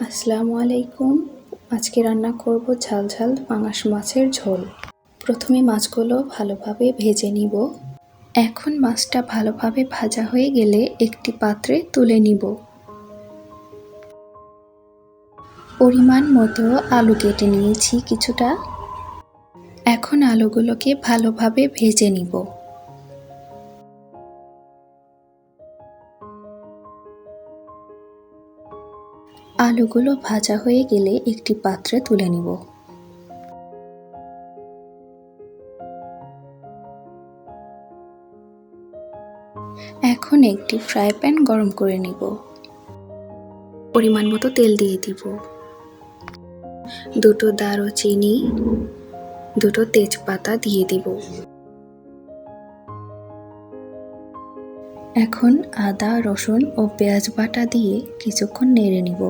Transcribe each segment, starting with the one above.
আসসালামু আলাইকুম। আজকে রান্না করব ঝাল ঝাল পাঙাশ মাছের ঝোল। প্রথমে মাছগুলো ভালোভাবে ভেজে নিব। এখন মাছটা ভালোভাবে ভাজা হয়ে গেলে একটি পাত্রে তুলে নিব। পরিমাণ মতো আলু কেটে নিয়েছি কিছুটা। এখন আলুগুলোকে ভালোভাবে ভেজে নিব। আলুগুলো ভাজা হয়ে গেলে একটি পাত্রে তুলে নিব। এখন একটি ফ্রাই প্যান গরম করে নিব। পরিমাণ মতো তেল দিয়ে দিব। দুটো দারুচিনি, দুটো তেজপাতা দিয়ে দিব। এখন আদা, রসুন ও পেঁয়াজ বাটা দিয়ে কিছুক্ষণ নেড়ে নিব।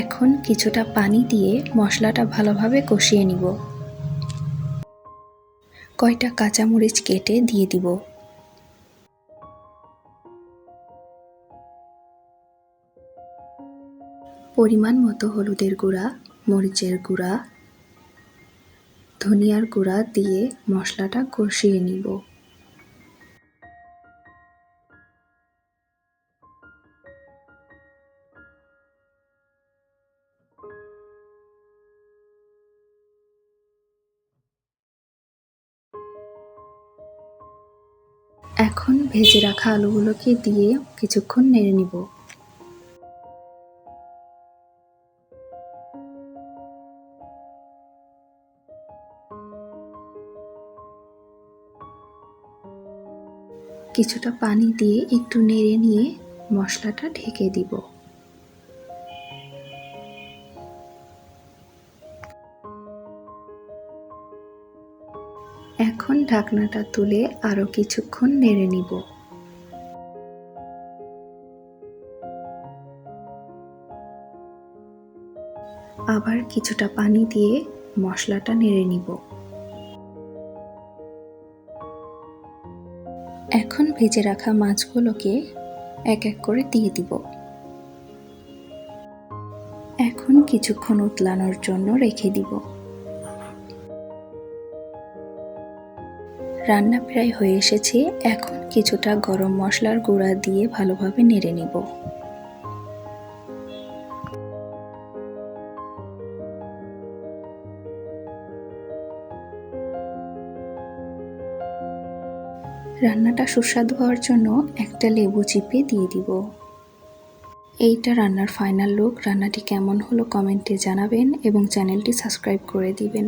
এখন কিছুটা পানি দিয়ে মশলাটা ভালোভাবে কষিয়ে নিব। কয়টা কাঁচামরিচ কেটে দিয়ে দিব। পরিমাণ মতো হলুদের গুঁড়া, মরিচের গুঁড়া, ধনিয়ার গুঁড়া দিয়ে মশলাটা কষিয়ে নিব। এখন ভেজে রাখা আলুগুলোকে দিয়ে কিছুক্ষণ নেড়ে নিব। কিছুটা পানি দিয়ে একটু নেড়ে নিয়ে মশলাটা ঢেকে দিব। এখন ঢাকনাটা তুলে আরও কিছুক্ষণ নেড়ে নিব। আবার কিছুটা পানি দিয়ে মশলাটা নেড়ে নিব। এখন ভেজে রাখা মাছগুলোকে এক এক করে দিয়ে দিব। এখন কিছুক্ষণ উতলানোর জন্য রেখে দিব। রান্না প্রায় হয়ে এসেছে, এখন কিছুটা গরম মশলার গুঁড়া দিয়ে ভালোভাবে নেড়ে নিব। রান্নাটা সুস্বাদু হওয়ার জন্য একটা লেবু চিপে দিয়ে দিব। এইটা রান্নার ফাইনাল লুক রান্নাটি কেমন হলো কমেন্টে জানাবেন এবং চ্যানেলটি সাবস্ক্রাইব করে দিবেন।